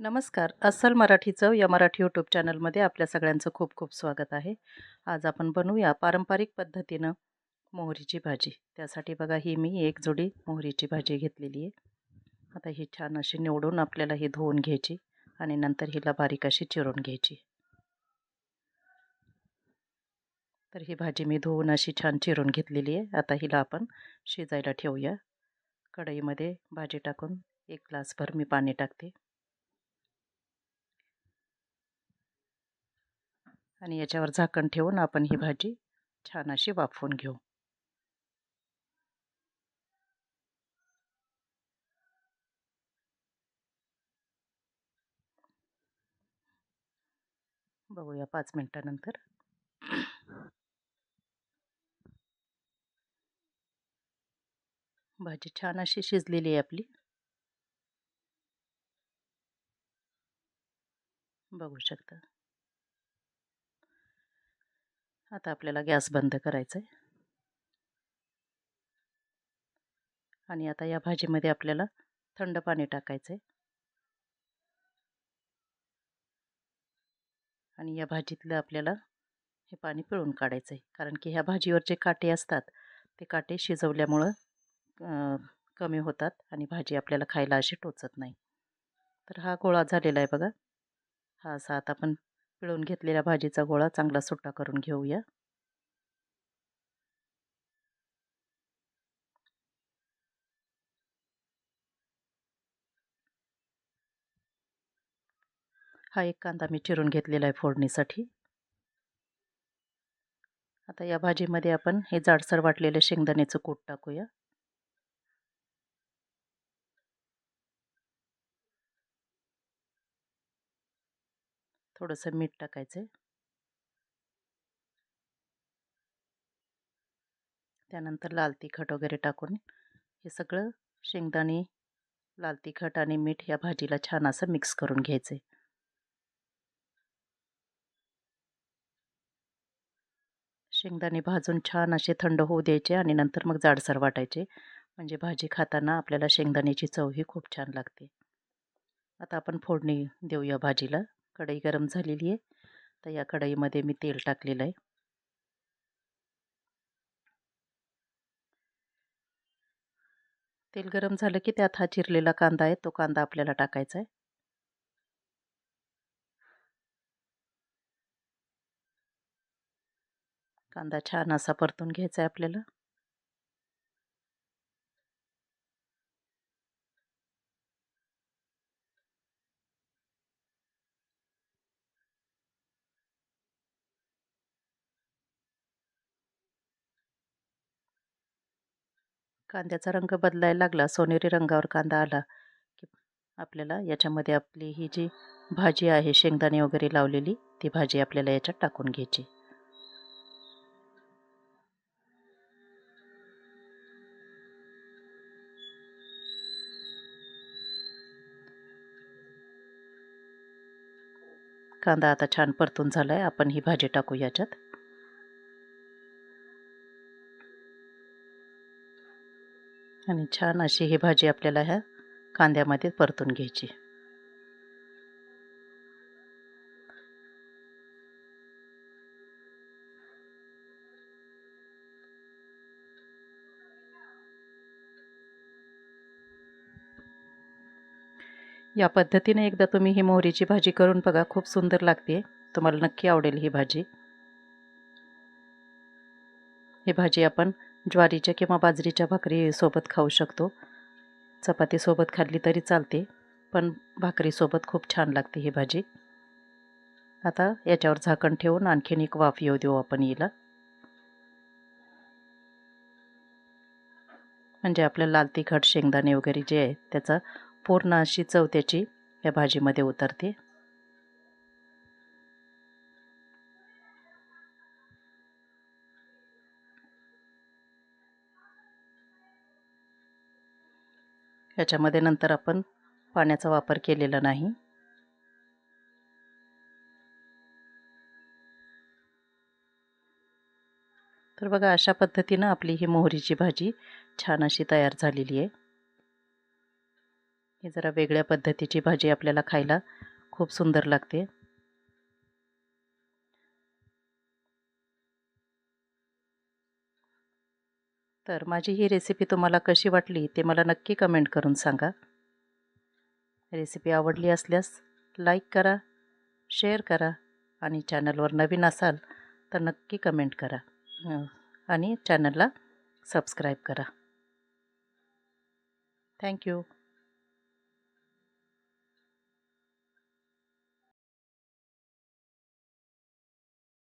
नमस्कार. अस्सल मराठी चव या मराठी यूट्यूब चॅनलमध्ये आपल्या सगळ्यांचं खूप खूप स्वागत आहे. आज आपण बनवूया पारंपरिक पद्धतीनं मोहरीची भाजी. त्यासाठी बघा ही मी एक जोडी मोहरीची भाजी घेतलेली आहे. आता ही छान अशी निवडून आपल्याला ही धुवून घ्यायची आणि नंतर हिला बारीक अशी चिरून घ्यायची. तर ही भाजी मी धुवून अशी छान चिरून घेतलेली आहे. आता हिला आपण शिजायला ठेवूया. कढईमध्ये भाजी टाकून एक ग्लासभर मी पाणी टाकते. आणि याच्यावर झाकण ठेवून आपण ही भाजी छान अशी वाफवून घेऊ. बघूया पाच मिनटानंतर. भाजी छान अशी शिजलेली आहे आपली. बघू शकता. आता आपल्याला गॅस बंद करायचा आहे आणि आता या भाजीमध्ये आपल्याला थंड पाणी टाकायचं आहे आणि या भाजीतलं आपल्याला हे पाणी पिळून काढायचं आहे कारण की ह्या भाजीवर जे काटे असतात ते काटे शिजवल्यामुळं कमी होतात आणि भाजी आपल्याला खायला अशी टोचत नाही. तर हा गोळा झालेला आहे बघा. हा असा आता आपण पिळून घेतलेला भाजीचा गोळा चांगला सुट्टा करून घेऊया. हा एक कांदा मी चिरून घेतलेला आहे फोडणीसाठी. आता या भाजीमध्ये आपण हे जाडसर वाटलेले शेंगदाण्याचं कूट टाकूया. थोडंसं मीठ टाकायचं. आहे त्यानंतर लाल तिखट वगैरे टाकून हे सगळं शेंगदाणे लाल तिखट आणि मीठ या भाजीला छान असं मिक्स करून घ्यायचं आहे शेंगदाणे भाजून छान असे थंड होऊ द्यायचे आणि नंतर मग जाडसर वाटायचे. म्हणजे भाजी खाताना आपल्याला शेंगदाण्याची चव ही खूप छान लागते. आता आपण फोडणी देऊया भाजीला. कढई गरम झालेली आहे. तर या कढईमध्ये मी तेल टाकलेलं आहे. तेल गरम झालं की त्यात हा चिरलेला कांदा आहे. तो कांदा आपल्याला टाकायचा आहे. कांदा छान असा परतून घ्यायचा आहे आपल्याला. कांद्याचा रंग बदलायला लागला. सोनेरी रंगावर कांदा आला की आपल्याला याच्यामध्ये आपली ही जी भाजी आहे शेंगदाणे वगैरे लावलेली ती भाजी आपल्याला याच्यात टाकून घ्यायची. कांदा आता छान परतून झाला आहे आपण ही भाजी टाकू याच्यात. आणि छान अशी ही भाजी आपल्याला ह्या कांद्यामध्ये परतून घ्यायची. या पद्धतीने एकदा तुम्ही ही मोहरीची भाजी करून बघा खूप सुंदर लागते. तुम्हाला नक्की आवडेल ही भाजी. ही भाजी आपण ज्वारीच्या किंवा बाजरीच्या भाकरीसोबत खाऊ शकतो. चपातीसोबत खाल्ली तरी चालते पण भाकरीसोबत खूप छान लागते ही भाजी. आता याच्यावर झाकण ठेवून आणखीन एक वाफ येऊ देऊ आपण हिला. म्हणजे आपलं लाल तिखट शेंगदाणे वगैरे जे आहे त्याचा पूर्ण अशी चव त्याची या भाजीमध्ये उतरते. याच्यामध्ये नंतर आपण पाण्याचा वापर केलेला नाही. तर बघा अशा पद्धतीनं आपली ही मोहरीची भाजी छान अशी तयार झालेली आहे. ही जरा वेगळ्या पद्धतीची भाजी आपल्याला खायला खूप सुंदर लागते. तर माझी ही रेसिपी तुम्हाला कशी वाटली ते मला नक्की कमेंट करून सांगा. रेसिपी आवडली असल्यास लाईक करा शेअर करा आणि चॅनलवर नवीन असाल तर नक्की कमेंट करा. आणि चॅनलला सबस्क्राईब करा. थँक्यू